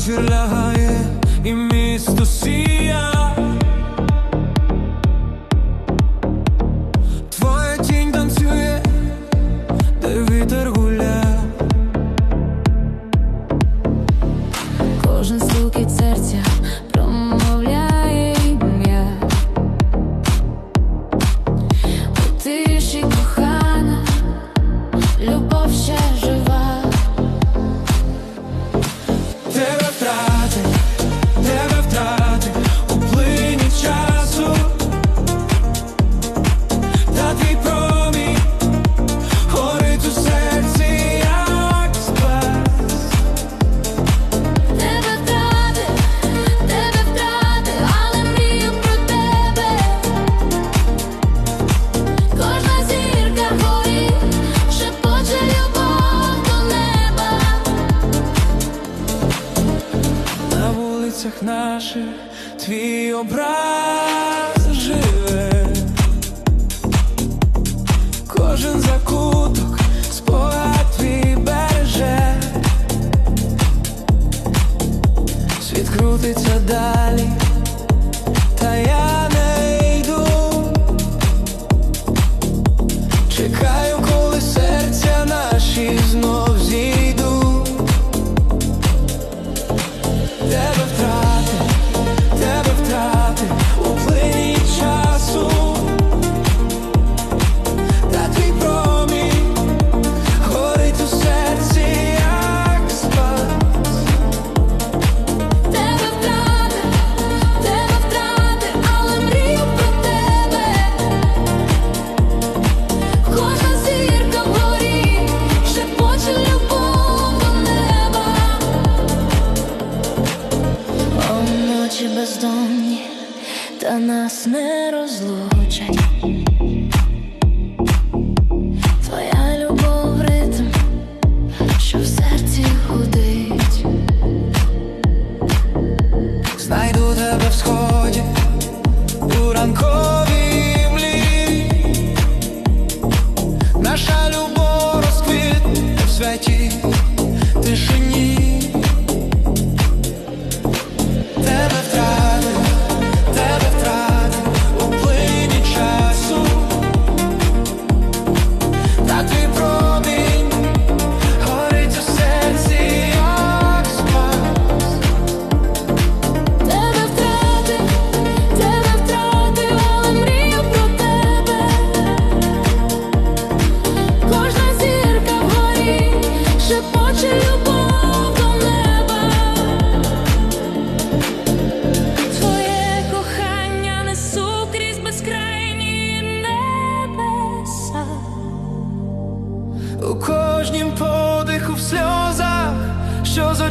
Вечір лягає і місто сіє. серцях наших твій образ живе, кожен закуток спогад твій береже, світ крутиться далі. Очі бездомні, та нас не розлучать.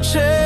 Change.